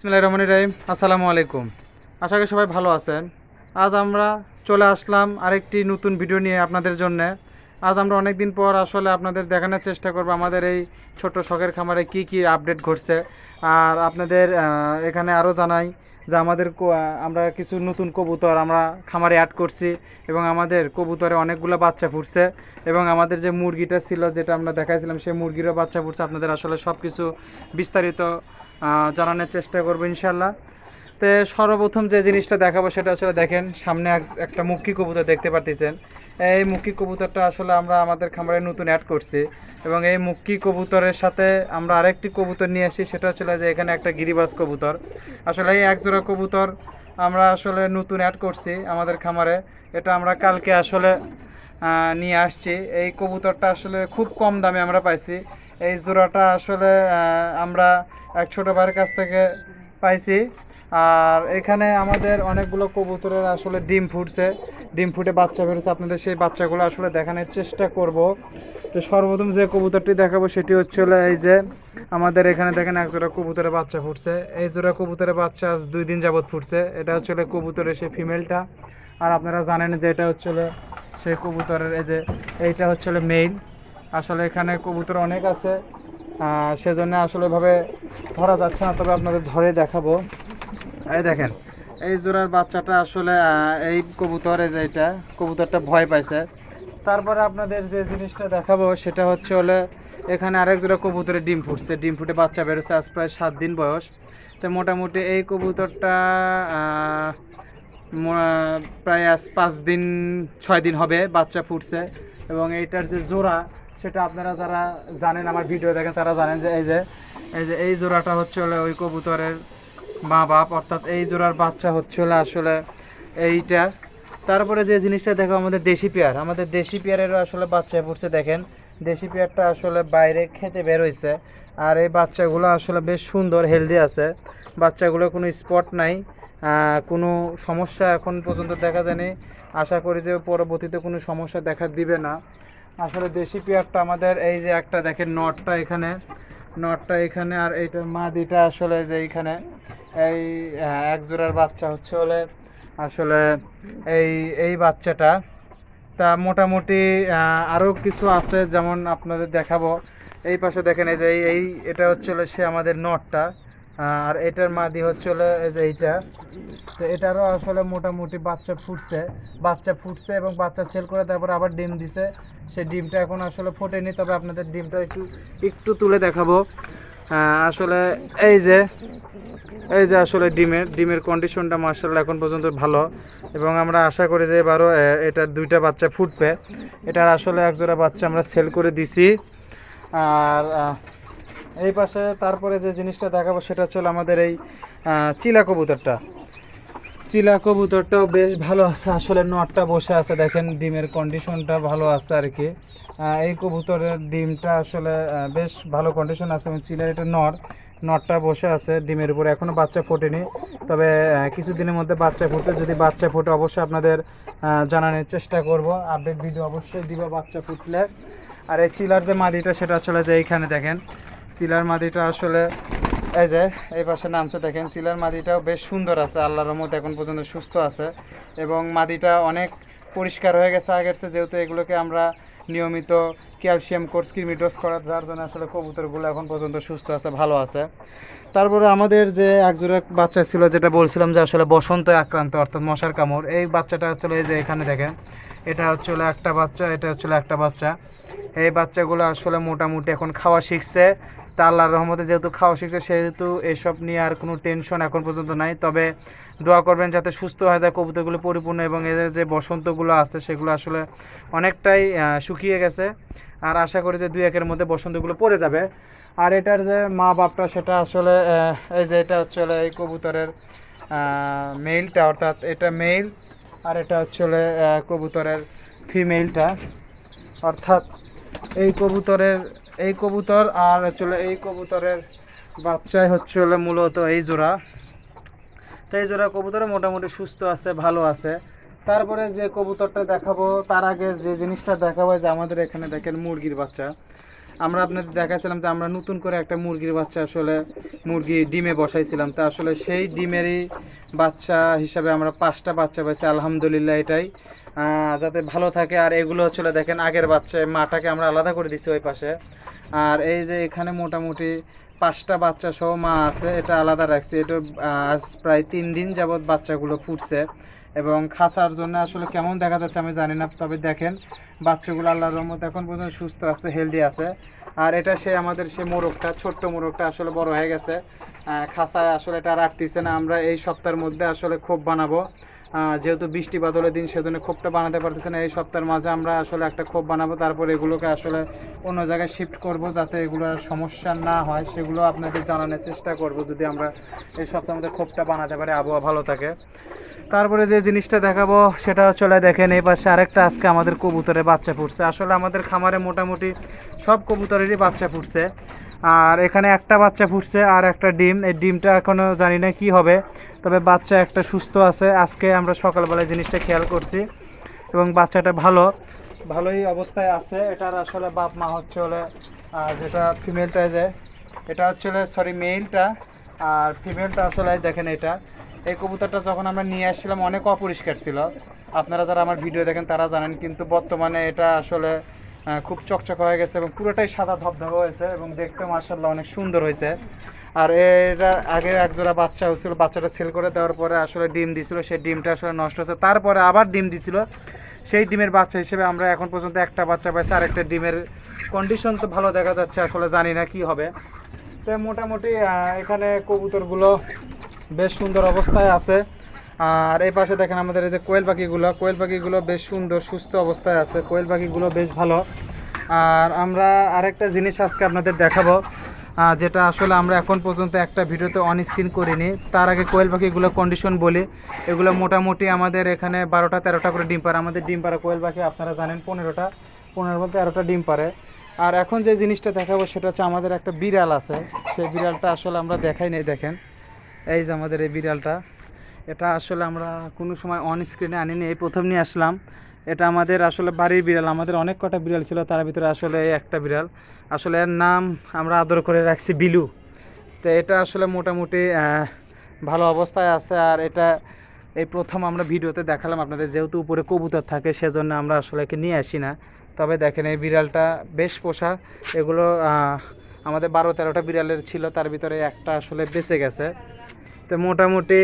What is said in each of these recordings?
ইসমিল্লাহ রহমান রাহিম। আসসালামু আলাইকুম আশা করি সবাই ভালো আছেন। আজ আমরা চলে আসলাম আরেকটি নতুন ভিডিও নিয়ে আপনাদের জন্য। আজ আমরা অনেক দিন পর আসলে আপনাদের দেখানোর চেষ্টা করব আমাদের এই ছোট শখের খামারে কি কি আপডেট ঘটছে। আর আপনাদের এখানে আরও জানাই যে আমাদের আমরা কিছু নতুন কবুতর আমরা খামারে অ্যাড করছি এবং আমাদের কবুতরে অনেকগুলো বাচ্চা ফুটছে এবং আমাদের যে মুরগিটা ছিল যেটা আমরা দেখাইছিলাম, সেই মুরগিরও বাচ্চা ফুটছে। আপনাদের আসলে সব কিছু বিস্তারিত জানানোর চেষ্টা করব ইনশাল্লাহ। তো সর্বপ্রথম যে জিনিসটা দেখাবো সেটা আসলে দেখেন, সামনে এক- একটা মুক্কি কবুতর দেখতে পারতেছেন। এই মুক্কি কবুতরটা আসলে আমরা আমাদের খামারে নতুন অ্যাড করছি এবং এই মুক্কি কবুতরের সাথে আমরা আরেকটি কবুতর নিয়ে আসি সেটা হচ্ছে যে এখানে একটা গিরিবাজ কবুতর। আসলে এই একজোড়া কবুতর আমরা আসলে নতুন অ্যাড করছি আমাদের খামারে। এটা আমরা কালকে আসলে নিয়ে আসছি। এই কবুতরটা আসলে খুব কম দামে আমরা পাইছি। এই জোড়াটা আসলে আমরা এক ছোটো ভাইয়ের কাছ থেকে পাইছি। আর এখানে আমাদের অনেকগুলো কবুতরের আসলে ডিম ফুটছে। ডিম ফুটে বাচ্চা বেরোচ্ছে আপনাদের সেই বাচ্চাগুলো আসলে দেখানোর চেষ্টা করব। তো সর্বপ্রথম যে কবুতরটি দেখাবো, সেটি হচ্ছে এই যে আমাদের এখানে দেখেন এক জোড়া কবুতরের বাচ্চা ফুটছে। এই জোড়া কবুতরের বাচ্চা আজ দুই দিন যাবত ফুটছে। এটা হচ্ছে কবুতরের সেই ফিমেলটা। আর আপনারা জানেন যে এটা হচ্ছে সেই কবুতরের, এই যে এইটা হচ্ছে মেইল আসলে এখানে কবুতর অনেক আছে সেজন্য আসলে ভাবে ধরা যাচ্ছে না, তবে আপনাদের ধরে দেখাবো। এই দেখেন, এই জোড়ার বাচ্চাটা আসলে এই কবুতর যে এটা, কবুতরটা ভয় পাইছে। তারপরে আপনাদের যে জিনিসটা দেখাবো, সেটা হচ্ছে হলে এখানে আরেক জোড়া কবুতরের ডিম ফুটছে। ডিম ফুটে বাচ্চা বেরোচ্ছে আজ প্রায় সাত দিন বয়স। তো মোটামুটি এই কবুতরটা প্রায় আজ পাঁচ দিন, ছয় দিন হবে বাচ্চা ফুটছে। এবং এইটার যে জোড়া সেটা আপনারা যারা জানেন, আমার ভিডিও দেখেন, তারা জানেন যে এই যে এই যে এই জোড়াটা হচ্ছে ওই কবুতরের মা বাপ অর্থাৎ এই জোড়ার বাচ্চা হচ্ছে আসলে এইটা। তারপরে যে জিনিসটা দেখো, আমাদের দেশি পেয়ার। আমাদের দেশি পেয়ারেরও আসলে বাচ্চা পড়ছে, দেখেন। দেশি পেয়ারটা আসলে বাইরে খেতে বের হয়েছে আর এই বাচ্চাগুলো আসলে বেশ সুন্দর হেলদি আছে। বাচ্চাগুলো কোনো স্পট নাই। কোনো সমস্যা এখন পর্যন্ত দেখা যায়নি। আশা করি যে পরবর্তীতে কোনো সমস্যা দেখা দিবে না। আসলে দেশি পেয়ারটা আমাদের এই যে একটা দেখেন নটটা এখানে নটটা এখানে আর এইটার মাদিটা আসলে যে এইখানে। এই এক জোড়ার বাচ্চা হচ্ছে হলে আসলে এই এই বাচ্চাটা। তা মোটামুটি আরও কিছু আছে যেমন আপনাদের দেখাবো। এই পাশে দেখেন এই যে এই এটা হচ্ছে সে আমাদের নটটা। আর এটার মাদি হচ্ছে এই যে এইটা। তো এটারও আসলে মোটামুটি বাচ্চা ফুটছে। বাচ্চা ফুটছে এবং বাচ্চা সেল করে তারপর আবার ডিম দিছে। সেই ডিমটা এখন আসলে ফোটেনি, তবে আপনাদের ডিমটা একটু একটু তুলে দেখাবো। আসলে এই যে এই যে আসলে ডিমের ডিমের কন্ডিশনটা মার্শাল এখন পর্যন্ত ভালো। এবং আমরা আশা করি যে এবারও এটার দুইটা বাচ্চা ফুটবে। এটার আসলে একজোড়া বাচ্চা আমরা সেল করে দিছি। আর এই পাশে তারপরে যে জিনিসটা দেখাবো সেটা হচ্ছে আমাদের এই চিলা কবুতরটা। চিলা কবুতরটাও বেশ ভালো আছে, আসলে নটটা বসে আছে, দেখেন ডিমের কন্ডিশনটা ভালো আছে আর কি। এই কবুতরের ডিমটা আসলে বেশ ভালো কন্ডিশন আছে এবং চিলার এটা নর, নটটা বসে আছে ডিমের উপরে এখনও বাচ্চা ফোটেনি। তবে কিছুদিনের মধ্যে বাচ্চা ফুটবে, যদি বাচ্চা ফুটে অবশ্যই আপনাদের জানানোর চেষ্টা করব। আপডেট ভিডিও অবশ্যই দিব বাচ্চা ফুটলে। আর এই চিলার যে মাদিটা, সেটা আসলে যে এইখানে দেখেন চিলার মাদিটা আসলে এই যে, এই পাশে নামছে, দেখেন সিলার মাদিটাও বেশ সুন্দর আছে, আল্লাহর রহমত এখন পর্যন্ত সুস্থ আছে। এবং মাদিটা অনেক পরিষ্কার হয়ে গেছে আগের চেয়ে, যেহেতু এগুলোকে আমরা নিয়মিত ক্যালসিয়াম, কোর্স, কৃমি ডোজ করার, যার জন্য আসলে কবুতরগুলো এখন পর্যন্ত সুস্থ আছে, ভালো আছে। তারপরে আমাদের যে একজোড়া বাচ্চা ছিল, যেটা বলছিলাম যে আসলে বসন্ত আক্রান্ত, অর্থাৎ মশার কামড়, এই বাচ্চাটা আসলে এই যে এখানে দেখেন, এটা হচ্ছে একটা বাচ্চা, এটা হচ্ছে একটা বাচ্চা। এই বাচ্চাগুলো আসলে মোটামুটি এখন খাওয়া শিখছে তা আল্লাহর রহমতে যেহেতু খাওয়া শিখছে, সেহেতু এসব নিয়ে আর কোনো টেনশন এখন পর্যন্ত নাই। তবে দোয়া করবেন যাতে সুস্থ হয়ে যায়, কবুতরগুলো পরিপূর্ণ এবং এদের যে বসন্তগুলো আছে, সেগুলো আসলে অনেকটাই শুকিয়ে গেছে। আর আশা করি যে দুই একের মধ্যে বসন্তগুলো পড়ে যাবে। আর এটার যে মা বাপটা, সেটা আসলে এই যে এটা হচ্ছে এই কবুতরের মেইলটা অর্থাৎ এটা মেইল আর এটা হচ্ছে কবুতরের ফিমেলটা অর্থাৎ এই কবুতরের এই কবুতর আর হচ্ছে এই কবুতরের বাচ্চাই হচ্ছে মূলত এই জোড়া। তো এই জোড়া কবুতর মোটামুটি সুস্থ আছে, ভালো আছে। তারপরে যে কবুতরটা দেখাবো, তার আগে যে জিনিসটা দেখাবো যে আমাদের এখানে দেখেন মুরগির বাচ্চা। আমরা আপনাদের দেখাইছিলাম যে আমরা নতুন করে একটা মুরগির বাচ্চা আসলে মুরগি ডিমে বসাইছিলাম। তা আসলে সেই ডিমেরই বাচ্চা হিসাবে আমরা পাঁচটা বাচ্চা পাইছি, আলহামদুলিল্লাহ এটাই। যাতে ভালো থাকে। আর এগুলো হচ্ছিল দেখেন আগের বাচ্চা, মাটাকে আমরা আলাদা করে দিচ্ছি ওই পাশে। আর এই যে এখানে মোটামুটি পাঁচটা বাচ্চা সহ মা আছে, এটা আলাদা রাখছি। এটা আজ প্রায় তিন দিন যাবৎ বাচ্চাগুলো ফুটছে এবং খাসার জন্য আসলে কেমন দেখা যাচ্ছে আমি জানি না, তবে দেখেন বাচ্চাগুলো আল্লাহর রহমত এখন পর্যন্ত সুস্থ আছে হেলদি আছে। আর এটা সে আমাদের সে মোরগটা, ছোট্ট মোরগটা আসলে বড় হয়ে গেছে। খাসায় আসলে এটা আর আটতিছে না, আমরা এই সপ্তাহের মধ্যে আসলে খোপ বানাবো। যেহেতু বৃষ্টি বাদলের দিন, সেজন্য খোপটা বানাতে পারতেছে না। এই সপ্তাহের মাঝে আমরা আসলে একটা খোপ বানাবো, তারপর এগুলোকে আসলে অন্য জায়গায় শিফট করব যাতে এগুলোর সমস্যা না হয়। সেগুলো আপনাদের জানানোর চেষ্টা করব যদি আমরা এই সপ্তাহের মধ্যে খোপটা বানাতে পারি, আবহাওয়া ভালো থাকে। তারপরে যে জিনিসটা দেখাবো, সেটা চলে দেখেন, এই পাশে আরেকটা আজকে আমাদের কবুতরের বাচ্চা ফুটছে আসলে আমাদের খামারে মোটামুটি সব কবুতরেরই বাচ্চা ফুটছে আর এখানে একটা বাচ্চা ফুটছে আর একটা ডিম। এই ডিমটা এখনও জানি না কি হবে, তবে বাচ্চা একটা সুস্থ আছে। আজকে আমরা সকালবেলায় জিনিসটা খেয়াল করছি এবং বাচ্চাটা ভালো, ভালোই অবস্থায় আছে। এটার আসলে বাপ মা হচ্ছে হলে যেটা ফিমেলটা যে, এটা হচ্ছে সরি মেলটা আর ফিমেলটা আসলে দেখেন এটা। এই কবুতরটা যখন আমরা নিয়ে আসছিলাম, অনেক অপরিষ্কার ছিল। আপনারা যারা আমার ভিডিও দেখেন, তারা জানেন, কিন্তু বর্তমানে এটা আসলে খুব চকচক হয়ে গেছে এবং পুরোটাই সাদা ধবধবে হয়েছে এবং দেখতে মার্শাল্লাহ অনেক সুন্দর হয়েছে। আর এটা আগে এক জোড়া বাচ্চা হয়েছিল, বাচ্চাটা সেল করে দেওয়ার পরে আসলে ডিম দিছিল, সেই ডিমটা আসলে নষ্ট হয়েছে। তারপরে আবার ডিম দিছিল। সেই ডিমের বাচ্চা হিসেবে আমরা এখন পর্যন্ত একটা বাচ্চা পাইছি আর একটা ডিমের কন্ডিশন তো ভালো দেখা যাচ্ছে, আসলে জানি না কি হবে। তো মোটামুটি এখানে কবুতরগুলো বেশ সুন্দর অবস্থায় আছে। আর এই পাশে দেখেন আমাদের এই যে কোয়েল পাখিগুলো কোয়েল পাখিগুলো বেশ সুন্দর, সুস্থ অবস্থায় আছে। কোয়েল পাখিগুলো বেশ ভালো। আর আমরা আরেকটা জিনিস আজকে আপনাদের দেখাবো যেটা আসলে আমরা এখন পর্যন্ত একটা ভিডিওতে অন স্ক্রিন করিনি। তার আগে কোয়েল পাখিগুলো কন্ডিশন বলি। এগুলো মোটামুটি আমাদের এখানে বারোটা, তেরোটা করে ডিম পারে আমাদের ডিম পারে কোয়েল পাখি আপনারা জানেন, পনেরোটা, পনেরো বলতে তেরোটা ডিম পারে আর এখন যে জিনিসটা দেখাবো সেটা হচ্ছে আমাদের একটা বিড়াল আছে। সেই বিড়ালটা আসলে আমরা দেখাই নেই, দেখেন। এই যে আমাদের এই বিড়ালটা। এটা আসলে আমরা কোনো সময় অন স্ক্রিনে আনিনি, এই প্রথম নিয়ে আসলাম। এটা আমাদের আসলে বাড়ির বিড়াল, আমাদের অনেক কটা বিড়াল ছিল, তার ভিতরে আসলে একটা বিড়াল। আসলে এর নাম আমরা আদর করে রাখছি বিলু। তো এটা আসলে মোটামুটি ভালো অবস্থায় আছে, আর এটা এই প্রথম আমরা ভিডিওতে দেখালাম আপনাদের, যেহেতু উপরে কবুতর থাকে, সেজন্য আমরা আসলে একে নিয়ে আসি না। তবে দেখেন, এই বিড়ালটা বেশ পোষা। এগুলো আমাদের বারো তেরোটা বিড়ালের ছিল, তার ভিতরে একটা আসলে বেঁচে গেছে। তো মোটামুটি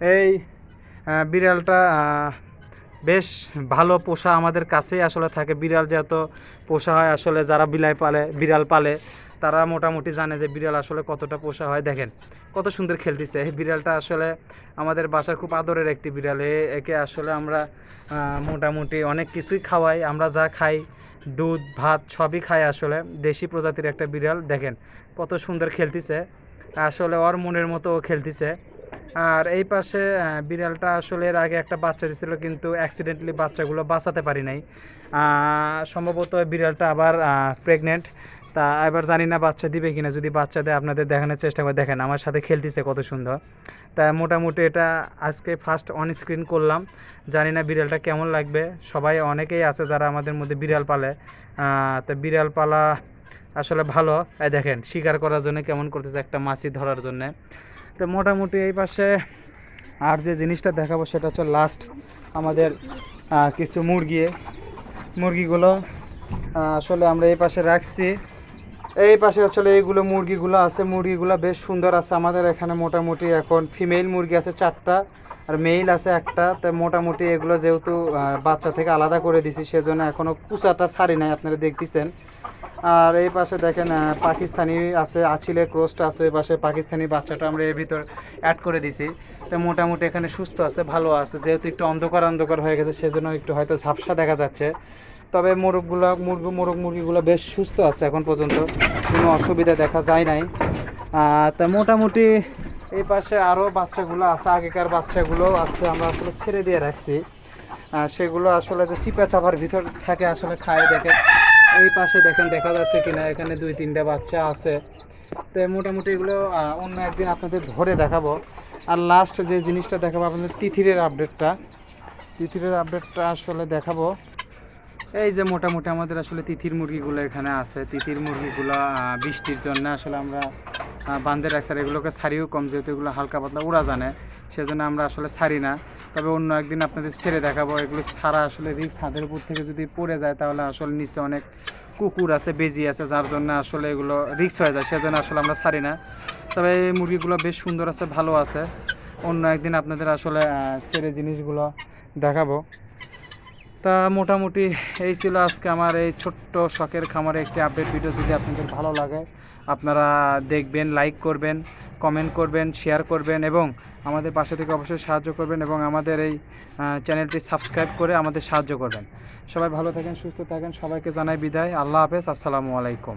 এই বিড়ালটা বেশ ভালো পোষা আমাদের কাছেই আসলে থাকে। বিড়াল যেহেতু পোষা হয়, আসলে যারা বিলাই পালে, বিড়াল পালে, তারা মোটামুটি জানে যে বিড়াল আসলে কতটা পোষা হয়। দেখেন, কত সুন্দর খেলতেছে। এই বিড়ালটা আসলে আমাদের বাসার খুব আদরের একটি বিড়াল। একে আসলে আমরা মোটামুটি অনেক কিছুই খাওয়াই। আমরা যা খাই, দুধ, ভাত, সবই খাই আসলে। দেশি প্রজাতির একটা বিড়াল। দেখেন, কত সুন্দর খেলতেছে। আসলে ওর মনের মতো খেলতেছে। আর এই পাশে বিড়ালটা আসলে এর আগে একটা বাচ্চা দিছিল কিন্তু অ্যাক্সিডেন্টলি বাচ্চাগুলো বাঁচাতে পারি নাই। সম্ভবত বিড়ালটা আবার প্রেগনেন্ট তা এবার জানি না বাচ্চা দিবে কিনা, যদি বাচ্চা দেয়, আপনাদের দেখানোর চেষ্টা করে দেখেন, আমার সাথে খেলতেছে কত সুন্দর। তা মোটামুটি এটা আজকে ফার্স্ট অন স্ক্রিন করলাম। জানি না বিড়ালটা কেমন লাগবে। সবাই অনেকেই আছে যারা আমাদের মধ্যে বিড়াল পালে। তা বিড়াল পালা আসলে ভালো। দেখেন, শিকার করার জন্য কেমন করতেছে একটা মাছি ধরার জন্য। তো মোটামুটি এই পাশে আর যে জিনিসটা দেখাবো সেটা হচ্ছে লাস্ট আমাদের কিছু মুরগি। মুরগিগুলো আসলে আমরা এই পাশে রাখছি। এই পাশে আসলে এইগুলো মুরগিগুলো আছে, মুরগিগুলো বেশ সুন্দর আছে। আমাদের এখানে মোটামুটি এখন ফিমেল মুরগি আছে চারটা আর মেল আছে একটা। তো মোটামুটি এগুলো যেহেতু বাচ্চা থেকে আলাদা করে দিছি, সেজন্য এখনও কুচাটা ছাড়ি নাই, আপনারা দেখতেছেন। আর এই পাশে দেখেন পাকিস্তানি আছে আছিলের ক্রোস্ট আছে, এই পাশে পাকিস্তানি বাচ্চাটা আমরা এর ভিতর অ্যাড করে দিছি। তো মোটামুটি এখানে সুস্থ আছে, ভালো আছে। যেহেতু একটু অন্ধকার অন্ধকার হয়ে গেছে, সেজন্য একটু হয়তো ঝাপসা দেখা যাচ্ছে। তবে মোরগগুলো, মুরগ, মোরগ মুরগিগুলো বেশ সুস্থ আছে এখন পর্যন্ত। কোনো অসুবিধা দেখা যায় নাই। তা মোটামুটি এই পাশে আরও বাচ্চাগুলো আছে, আগেকার বাচ্চাগুলো আছে আমরা আসলে ছেড়ে দিয়ে রাখছি। সেগুলো আসলে যে চিপা চাপার ভিতর থাকে আসলে খায় দেখে এই পাশে দেখেন, দেখা যাচ্ছে কিনা এখানে দুই, তিনটা বাচ্চা আছে। তো মোটামুটি এগুলো অন্য একদিন আপনাদের ধরে দেখাবো। আর লাস্ট যে জিনিসটা দেখাবো, আপনাদের তিথিরের আপডেটটা তিথিরের আপডেটটা আসলে দেখাবো। এই যে মোটামুটি আমাদের আসলে তিথির মুরগিগুলো এখানে আছে। তিথির মুরগিগুলো বৃষ্টির জন্য আসলে আমরা বান্ধে রাখছি আর এগুলোকে ছাড়িও কম যেহেতু এগুলো হালকা পাতলা উড়া জানে, সেজন্য আমরা আসলে ছাড়ি না। তবে অন্য একদিন আপনাদের ছেড়ে দেখাবো, এগুলো ছাড়া আসলে রিক্স ছাদের উপর থেকে যদি পড়ে যায় তাহলে আসলে নিচে অনেক কুকুর আছে, বেজি আছে, যার জন্য আসলে এগুলো রিক্স হয়ে যায়, সেজন্য আসলে আমরা ছাড়ি না। তবে এই মুরগিগুলো বেশ সুন্দর আছে, ভালো আছে। অন্য একদিন আপনাদের আসলে ছেড়ে জিনিসগুলো দেখাবো। তা মোটামুটি এই ছিল আজকে আমার এই ছোট্ট শখের খামারে একটি আপডেট ভিডিও যদি আপনাদের ভালো লাগে, আপনারা দেখবেন লাইক করবেন কমেন্ট করবেন শেয়ার করবেন এবং আমাদের পাশে থেকে অবশ্যই সাহায্য করবেন এবং আমাদের এই চ্যানেলটি সাবস্ক্রাইব করে আমাদের সাহায্য করবেন। সবাই ভালো থাকেন, সুস্থ থাকেন, সবাইকে জানাই বিদায়। আল্লাহ হাফেজ, আসসালামু আলাইকুম।